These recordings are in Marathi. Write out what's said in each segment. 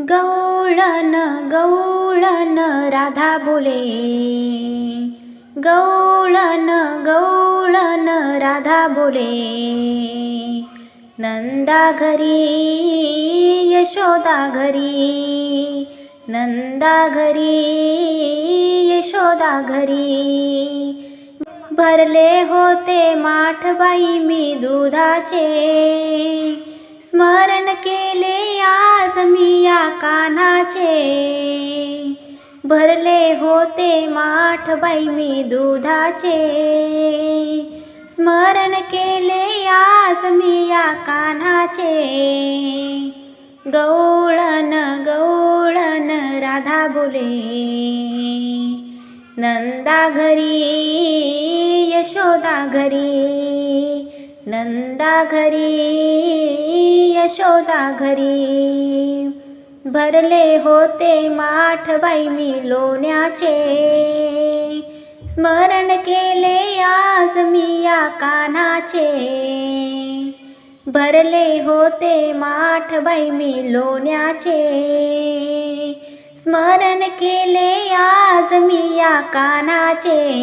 गवळण गवळण राधा बोले. गवळण गवळण राधा बोले. नंदा घरी यशोदा घरी. नंदा घरी यशोदा घरी. भरले होते माठबाई मी दुधाचे. स्मरण केले आज मी या कान्हाचे भरले होते माठबाई मी दुधाचे. स्मरण केले आज मी या कान्हाचे गौळण गौळण राधा बोले. नंदा घरी यशोदा घरी. नंदा घरी यशोदा घरी. भरले होते माठबाई मी लोण्याचे. स्मरण केले आज मी या कानाचे. भरले होते माठबाई मी लोण्याचे. स्मरण केले आज मी या कानाचे.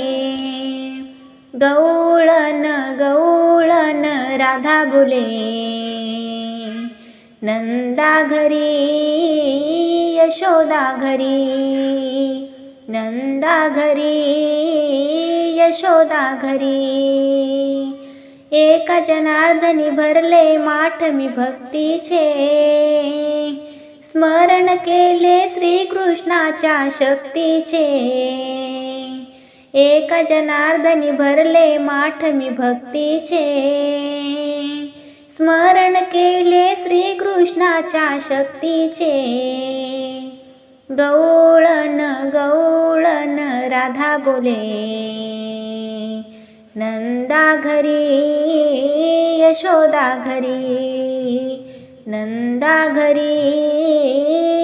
गवळण गवळण राधा बुले. नंदा घरी यशोदा घरी. नंदा घरी यशोदा घरी. एका जनार्दनी भरले माठ मी भक्तीचे. स्मरण केले श्रीकृष्णाच्या शक्तीचे. एका जनार्दनी भरले माठ मी भक्तीचे. स्मरण केले श्रीकृष्णाच्या शक्तीचे. गवळण गवळण राधा बोले. नंदा घरी यशोदा घरी. नंदा घरी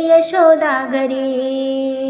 यशोदा घरी.